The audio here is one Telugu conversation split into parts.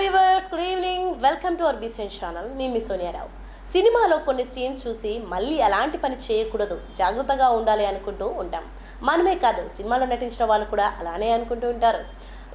Viewers good evening welcome to our BSN channel నేను మీ సోనియారావు సినిమాలో కొన్ని సీన్స్ చూసి మళ్ళీ ఎలాంటి పని చేయకూడదు జాగ్రత్తగా ఉండాలి అనుకుంటూ ఉంటాం. మనమే కాదు సినిమాలో నటించిన వాళ్ళు కూడా అలానే అనుకుంటూ ఉంటారు.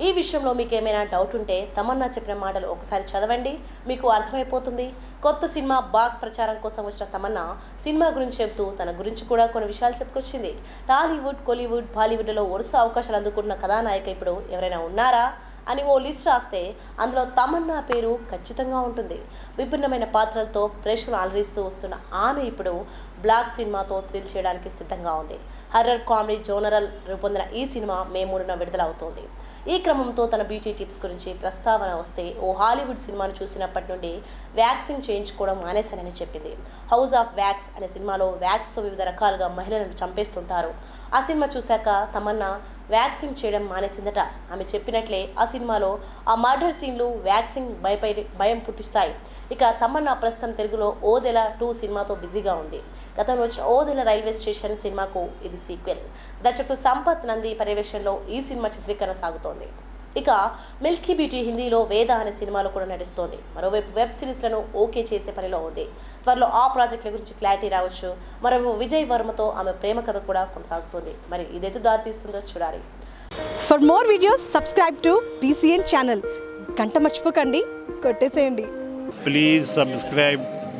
ఈ విషయంలో మీకు ఏమైనా డౌట్ ఉంటే తమన్నా చెప్పిన మాటలు ఒకసారి చదవండి. మీకు అర్థమైపోతుంది. కొత్త సినిమా బాగ్ ప్రచారం కోసం వచ్చిన తమన్నా సినిమా గురించి చెబుతూ తన గురించి కూడా కొన్ని విషయాలు చెప్పుకొచ్చింది. టాలీవుడ్ కోలీవుడ్ బాలీవుడ్లో వరుస అవకాశాలు అందుకుంటున్న కథానాయక ఇప్పుడు ఎవరైనా ఉన్నారా? అని ఓ లిస్ట్ రాస్తే అందులో తమన్నా పేరు ఖచ్చితంగా ఉంటుంది. విభిన్నమైన పాత్రలతో ప్రేక్షకులు అలరిస్తూ వస్తున్న ఆమె ఇప్పుడు బ్లాక్ సినిమాతో థ్రిల్ చేయడానికి సిద్ధంగా ఉంది. హర్రర్ కామెడీ జోనరల్ రూపొందిన ఈ సినిమా మే మూడున విడుదలవుతోంది. ఈ క్రమంతో తన బ్యూటీ టిప్స్ గురించి ప్రస్తావన వస్తే ఓ హాలీవుడ్ సినిమాను చూసినప్పటి నుండి వ్యాక్సిన్ చేయించుకోవడం మానేశానని చెప్పింది. హౌస్ ఆఫ్ వ్యాక్స్ అనే సినిమాలో వ్యాక్స్తో వివిధ రకాలుగా మహిళలను చంపేస్తుంటారు. ఆ సినిమా చూశాక తమన్నా వ్యాక్సిన్ చేయడం మానేసిందట. ఆమె చెప్పినట్లే ఆ సినిమాలో ఆ మర్డర్ సీన్లు వ్యాక్సింగ్ భయపై భయం పుట్టిస్తాయి. ఇక తమన్నా ప్రస్తుతం తెలుగులో ఓదెల టూ సినిమాతో బిజీగా ఉంది. గతంలో వచ్చిన ఓదెల రైల్వే స్టేషన్ సినిమాకు ఇది సీక్వెల్. దర్శకుడు సంపత్ నంది పర్యవేక్షణలో ఈ సినిమా చిత్రీకరణ సాగుతోంది. ఇక మిల్కీ బ్యూటీ హిందీలో వేద అనే సినిమాలో కూడా నటిస్తోంది. మరోవైపు వెబ్ సిరీస్లను ఓకే చేసే పనిలో ఉంది. త్వరలో ఆ ప్రాజెక్టుల గురించి క్లారిటీ రావచ్చు. మరోవైపు విజయ్ వర్మతో ఆమె ప్రేమ కథ కూడా కొనసాగుతుంది. మరి ఇదెటు దారితీస్తుందో చూడాలి. For more videos subscribe to BCN channel గంట మర్చిపోకండి. కొట్టేసేయండి. Please subscribe